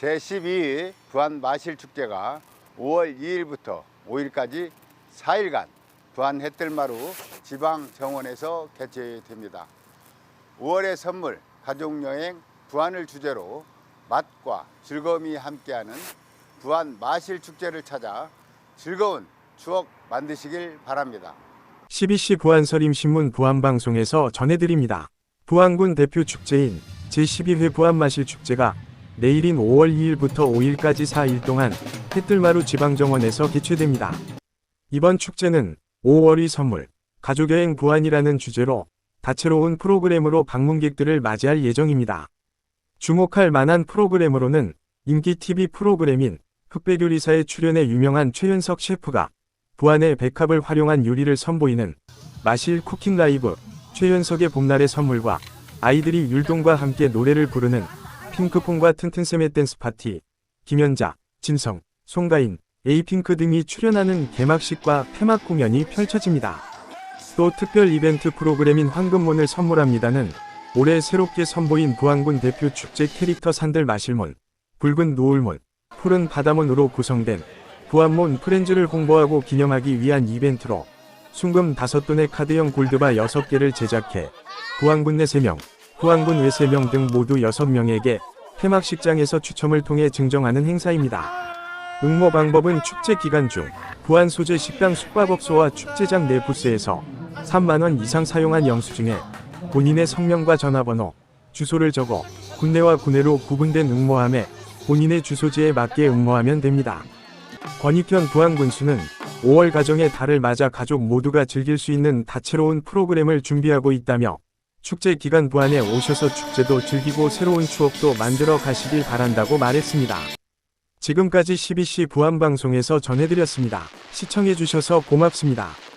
제12회 부안 마실축제가 5월 2일부터 5일까지 4일간 부안 해뜰마루 지방정원에서 개최됩니다. 5월의 선물 가족여행 부안을 주제로 맛과 즐거움이 함께하는 부안 마실축제를 찾아 즐거운 추억 만드시길 바랍니다. CBC 부안서림신문 부안방송에서 전해드립니다. 부안군 대표 축제인 제12회 부안마실축제가 내일인 5월 2일부터 5일까지 4일 동안 해뜰마루 지방정원에서 개최됩니다. 이번 축제는 5월의 선물, 가족여행 부안이라는 주제로 다채로운 프로그램으로 방문객들을 맞이할 예정입니다. 주목할 만한 프로그램으로는 인기 TV 프로그램인 흑백요리사에 출연해 유명한 최윤석 셰프가 부안의 백합을 활용한 요리를 선보이는 마실 쿠킹 라이브, 최윤석의 봄날의 선물과 아이들이 율동과 함께 노래를 부르는 핑크퐁과 튼튼쌤의 댄스 파티, 김연자, 진성, 송가인, 에이핑크 등이 출연하는 개막식과 폐막 공연이 펼쳐집니다. 또 특별 이벤트 프로그램인 황금몬을 선물합니다는 올해 새롭게 선보인 부안군 대표 축제 캐릭터 산들 마실몬, 붉은 노을몬, 푸른 바다몬으로 구성된 부안몬 프렌즈를 홍보하고 기념하기 위한 이벤트로 순금 5돈의 카드형 골드바 6개를 제작해 부안군 내 3명, 부안군 외 3명 등 모두 6명에게 폐막식장에서 추첨을 통해 증정하는 행사입니다. 응모 방법은 축제 기간 중 부안 소재 식당 숙박업소와 축제장 내 부스에서 3만원 이상 사용한 영수증에 본인의 성명과 전화번호, 주소를 적어 군내와 구내로 구분된 응모함에 본인의 주소지에 맞게 응모하면 됩니다. 권익현 부안군수는 5월 가정의 달을 맞아 가족 모두가 즐길 수 있는 다채로운 프로그램을 준비하고 있다며 축제 기간 부안에 오셔서 축제도 즐기고 새로운 추억도 만들어 가시길 바란다고 말했습니다. 지금까지 CBC 부안방송에서 전해드렸습니다. 시청해주셔서 고맙습니다.